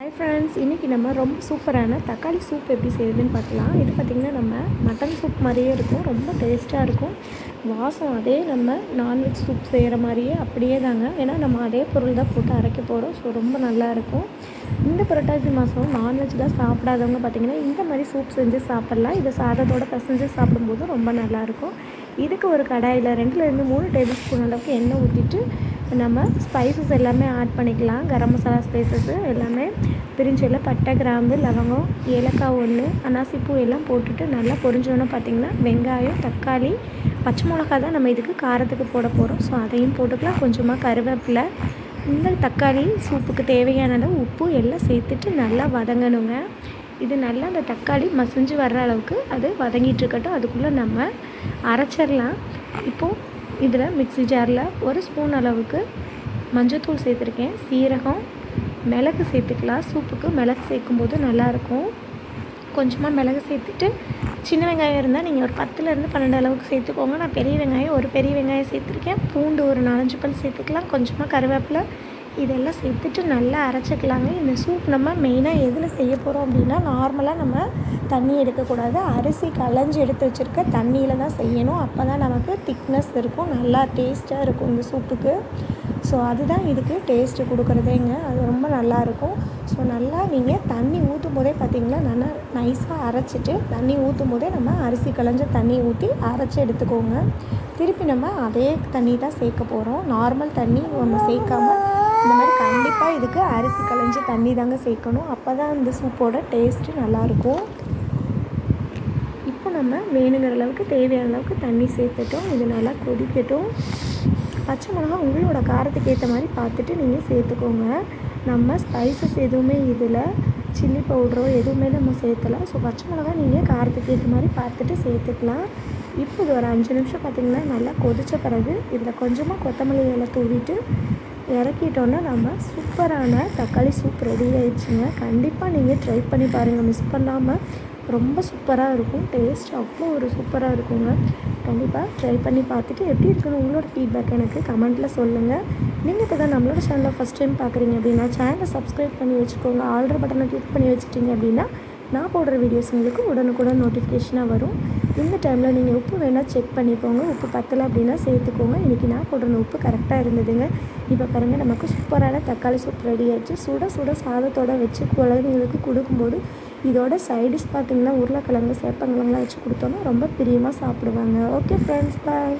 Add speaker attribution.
Speaker 1: Hi friends இன்றைக்கி நம்ம ரொம்ப சூப்பரான தக்காளி சூப் எப்படி செய்யுதுன்னு பார்க்கலாம். இது பார்த்திங்கன்னா நம்ம மட்டன் சூப் மாதிரியே இருக்கும். ரொம்ப டேஸ்ட்டாக இருக்கும். வாசம் அதே நம்ம நான்வெஜ் சூப் செய்கிற மாதிரியே அப்படியே தாங்க. ஏன்னா நம்ம அதே பொருள் தான் போட்டு அரைக்க போகிறோம் ஸோ ரொம்ப நல்லாயிருக்கும் இந்த புரட்டாசி மாதம் நான்வெஜ் தான் சாப்பிடாதவங்க பார்த்திங்கன்னா இந்த மாதிரி சூப் செஞ்சு சாப்பிட்லாம். இதை சாதத்தோடு பசஞ்சு சாப்பிடும்போது ரொம்ப நல்லாயிருக்கும் இதுக்கு ஒரு கடாயில் ரெண்டுலேருந்து மூணு டேபிள் ஸ்பூன் அளவுக்கு எண்ணெய் ஊற்றிட்டு நம்ம ஸ்பைசஸ் எல்லாமே ஆட் பண்ணிக்கலாம். கரம் மசாலா ஸ்பைசஸ்ஸு எல்லாமே பிரிஞ்சில் பட்டை கிராம்பு லவங்கம் ஏலக்காய் ஒன்று அனாசிப்பூ எல்லாம் போட்டுட்டு நல்லா பொரிஞ்சோன்னு பார்த்திங்கன்னா வெங்காயம் தக்காளி பச்சை மிளகா தான் நம்ம இதுக்கு காரத்துக்கு போட போகிறோம் ஸோ அதையும் போட்டுக்கலாம். கொஞ்சமாக கருவேப்பிலை இந்த தக்காளி சூப்புக்கு தேவையான அளவு உப்பு எல்லாம் சேர்த்துட்டு நல்லா வதங்கணுங்க. இது நல்லா அந்த தக்காளி மசிஞ்சு வர்ற அளவுக்கு அது வதங்கிட்டு இருக்கட்டும். அதுக்குள்ளே நம்ம அரைச்சிடலாம். இப்போது இதில் மிக்ஸி ஜாரில் ஒரு ஸ்பூன் அளவுக்கு மஞ்சத்தூள் சேர்த்துருக்கேன். சீரகம் மிளகு சேர்த்துக்கலாம். சூப்புக்கு மிளகு சேர்க்கும்போது நல்லாயிருக்கும். கொஞ்சமாக மிளகு சேர்த்துட்டு சின்ன வெங்காயம் இருந்தால் நீங்கள் ஒரு பத்துலேருந்து பன்னெண்டு அளவுக்கு சேர்த்துக்கோங்க. நான் பெரிய வெங்காயம் ஒரு பெரிய வெங்காயம் சேர்த்துருக்கேன். பூண்டு ஒரு நாலஞ்சு பல் சேர்த்துக்கலாம். கொஞ்சமாக கருவேப்பிலை இதெல்லாம் சேர்த்துட்டு நல்லா அரைச்சிக்கலாங்க. இந்த சூப் நம்ம மெயினாக எதில் செய்ய போகிறோம் அப்படின்னா நார்மலாக நம்ம தண்ணி எடுக்கக்கூடாது. அரிசி களைஞ்சி எடுத்து வச்சுருக்க தண்ணியில் தான் செய்யணும். அப்போ தான் நமக்கு திக்னஸ் இருக்கும். நல்லா டேஸ்ட்டாக இருக்கும் இந்த சூப்புக்கு ஸோ அதுதான் இதுக்கு டேஸ்ட்டு கொடுக்குறதேங்க. அது ரொம்ப நல்லாயிருக்கும் ஸோ நல்லா நீங்கள் தண்ணி ஊற்றும் போதே பார்த்திங்கன்னா நல்லா நைஸாக அரைச்சிட்டு தண்ணி ஊற்றும் போதே நம்ம அரிசி களைஞ்ச தண்ணி ஊற்றி அரைச்சி எடுத்துக்கோங்க. திருப்பி நம்ம அதே தண்ணி தான் சேர்க்க போகிறோம் நார்மல் தண்ணி நம்ம சேர்க்காமல் இந்த மாதிரி கண்டிப்பாக இதுக்கு அரிசி களைஞ்சி தண்ணி தாங்க சேர்க்கணும். அப்போ தான் இந்த சூப்போட டேஸ்ட்டு நல்லாயிருக்கும். இப்போ நம்ம வேணுங்கிற அளவுக்கு தேவையான அளவுக்கு தண்ணி சேர்த்துட்டோம். இது நல்லா கொதிக்கட்டும். பச்சை மிளகா உங்களோட காரத்துக்கு ஏற்ற மாதிரி பார்த்துட்டு நீங்கள் சேர்த்துக்கோங்க. நம்ம ஸ்பைசஸ் எதுவுமே இதில் சில்லி பவுடரோ எதுவுமே நம்ம சேர்த்தலாம் ஸோ பச்சை மிளகா நீங்கள் காரத்துக்கு ஏற்ற மாதிரி பார்த்துட்டு சேர்த்துக்கலாம். இப்போ இது ஒரு அஞ்சு நிமிஷம் பார்த்திங்கன்னா நல்லா கொதித்த பிறகு இதில் கொஞ்சமாக கொத்தமல்லி இலை தூவிட்டு இறக்கிட்டோன்னா நம்ம சூப்பரான தக்காளி சூப் ரெடி ஆயிடுச்சுங்க. கண்டிப்பாக நீங்கள் ட்ரை பண்ணி பாருங்கள் மிஸ் பண்ணாமல் ரொம்ப சூப்பராக இருக்கும். டேஸ்ட் அவ்வளோ ஒரு சூப்பராக இருக்குங்க. கண்டிப்பாக ட்ரை பண்ணி பார்த்துட்டு எப்படி இருக்குன்னு உங்களோட ஃபீட்பேக் எனக்கு கமெண்ட்டில் சொல்லுங்கள் நீங்கள் இப்போ தான் நம்மளோட சேனலில் ஃபஸ்ட் டைம் பார்க்குறீங்க அப்படின்னா சேனலை சப்ஸ்கிரைப் பண்ணி வச்சுக்கோங்க. ஆல்ரெடி பட்டனை கிளிக் பண்ணி வச்சுட்டிங்க அப்படின்னா நான் போடுற வீடியோஸ் உங்களுக்கு உடனுக்குடன் நோட்டிஃபிகேஷனாக வரும். இந்த டைமில் நீங்கள் உப்பு வேணால் செக் பண்ணிக்கோங்க. உப்பு பத்தலை அப்படின்னா சேர்த்துக்கோங்க. இன்றைக்கி நான் போடுற உப்பு கரெக்டாக இருந்ததுங்க. இப்போ பாருங்கள் நமக்கு சூப்பரான தக்காளி சூப் ரெடி ஆச்சு சுட சுட சாதத்தோடு வச்சு குழந்தைங்களுக்கு கொடுக்கும்போது இதோட சைடிஷ் பார்த்திங்கன்னா உருளைக்கிழங்கு சேப்பங்கிழங்குலாம் வச்சு கொடுத்தோன்னா ரொம்ப பிரியமாக சாப்பிடுவாங்க. Okay friends bye